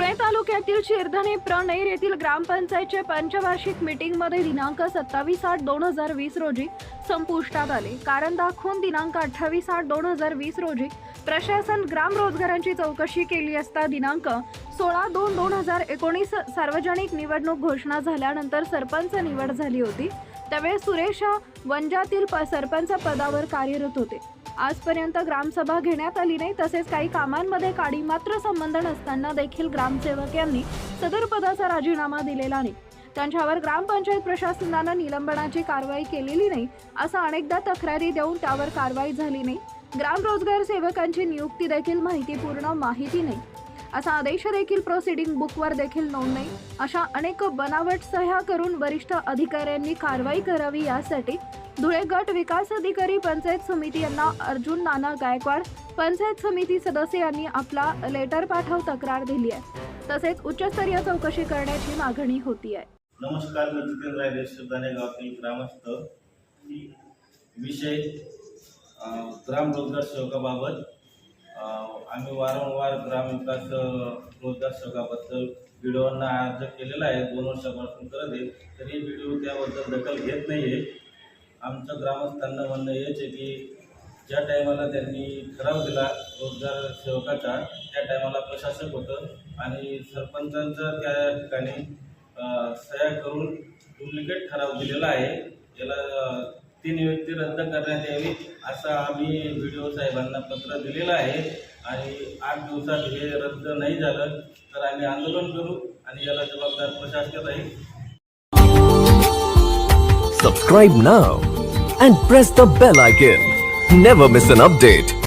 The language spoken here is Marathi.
धुळे तालुक्यातील शिरधने प्रणेर येथील ग्रामपंचायतचे पंचवार्षिक मीटिंगमध्ये दिनांक सत्तावीस आठ दोन हजार वीस रोजी संपुष्टात आले. कारण दाखवून दिनांक अठ्ठावीस आठ दोन हजार वीस रोजी प्रशासन ग्राम रोजगारांची चौकशी केली असता दिनांक सोळा दोन दोन हजार एकोणीस सार्वजनिक निवडणूक घोषणा झाल्यानंतर सरपंच निवड झाली होती. त्यावेळेस सुरेश वंजातील प- सरपंच पदावर कार्यरत होते. आजपर्यंत ग्रामसभा घेण्यात आली नाही तसेच काही कामांमध्ये काडी मात्र संबंध नसताना देखील ग्रामसेवक यांनी सदर पदाचा राजीनामा दिलेला नाही. त्यांच्यावर ग्रामपंचायत प्रशासनानं निलंबनाची कारवाई केलेली नाही असं अनेकदा तक्रारी देऊन त्यावर कारवाई झाली नाही. ग्राम रोजगार सेवकांची नियुक्ती देखील माहितीपूर्ण माहिती नाही. असा आदेश देखील प्रोसिडिंग बुकवर देखील नोंद नाही. अशा अनेक बनावट सह्या करून वरिष्ठ अधिकाऱ्यांनी कारवाई करावी यासाठी धुळे गट विकास अधिकारी पंचायत समिती यांना अर्जुन नाना गायकवाड पंचायत समिती सदस्य यांनी आपला लेटर पाठव तक्रार दिली आहे. तसेच उच्चस्तरीय चौकशी करण्याची मागणी होती आहे. नमस्कार मी जितेंद्र रायदे गावातील ग्रामस्थ. विषय ग्राम रोजगार सेवकाबाबत आम्ही वारंवार ग्रामविकास रोजगार सेवकाबद्दल व्हिडिओंना अर्ज केलेला आहे. दोन वर्षापासून करत आहे. तरी व्हिडिओ त्याबद्दल दखल घेत नाही आहे आमचं ग्रामस्थांना म्हणणं हेच आहे की ज्या टायमाला त्यांनी ठराव दिला रोजगार सेवकाचा त्या टायमाला प्रशासक होतं आणि सरपंचांचं त्या ठिकाणी सह्या करून डुप्लिकेट ठराव दिलेला आहे. याला ती नियुक्ती रद्द करण्यात यावी असं आम्ही वी डी ओ साहेबांना पत्र दिलेलं आहे. आणि आठ दिवसात हे रद्द नाही झालं तर आम्ही आंदोलन करू आणि याला जबाबदार प्रशासक राहील. Subscribe now and press the bell icon never miss an update